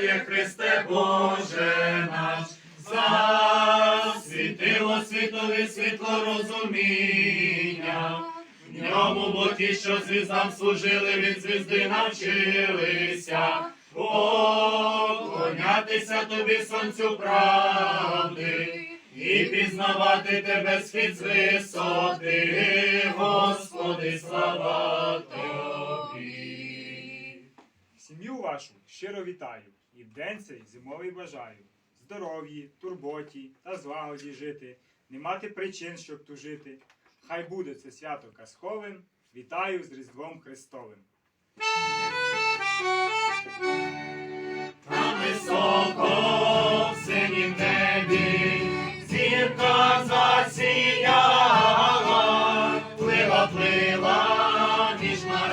Твоє Христе Боже наш, засвітило світові світло розуміння. В ньому бо ті, що звіздам служили, від звізди навчилися. Поклонятися тобі, сонцю правди, і пізнавати тебе схід з висоти, Господи, слава тобі. Сім'ю вашу щиро вітаю і в день цей зимовий бажаю. Здоров'ї, турботі та злагоді жити, не мати причин, щоб тужити. Хай буде це свято казковим. Вітаю з Різдвом Христовим. Там високо в синім небі зірка засіяла, плила, плила між над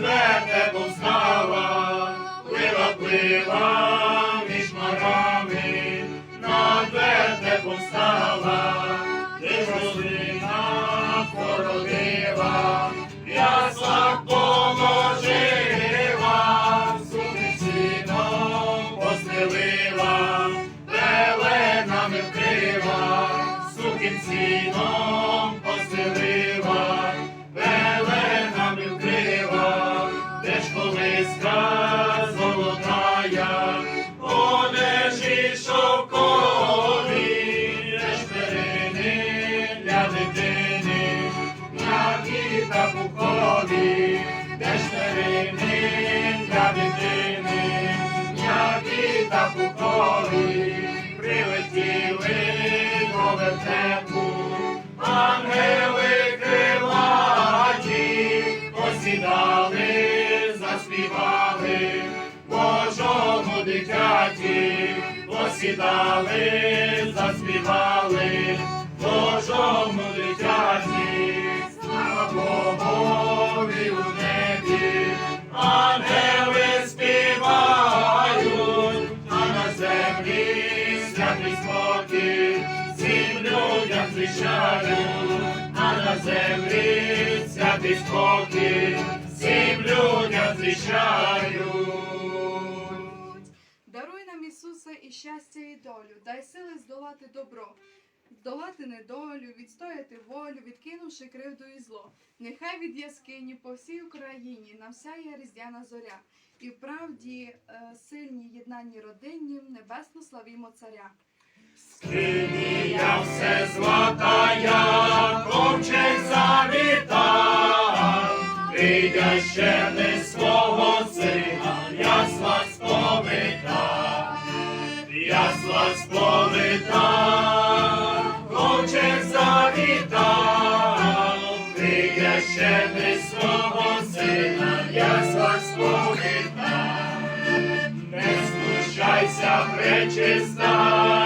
вертепом стала, плила між морами, над вертепом стала, де родина дитини, м'які та пухові, де ж перини для дитини, м'які та пухові, прилетіли до вертепу, ангели крилаті, посідали, заспівали, Божому дитяті, посідали, заспівали, Божому дитяті, слава Богові у небі, ангели співають, а на землі святий спокій, всім людям звіщають, а на землі святий спокій, всім людям звіщають. Даруй нам, Ісусе, і щастя, і долю, дай сили здолати добро, здолати недолю, відстояти волю, відкинувши кривду і зло. Нехай від яскині по всій Україні нам сяє різдвяна зоря, і в правді е, сильній єднаній родині небесно славімо царя. Скинія все златая, ковчег завітав, Прийдя ще не свого сина, ясла сповита, ясла сповита, ковчег Прийдя ще не свого сина, ясла сповита. Не спущайся, пречиста діво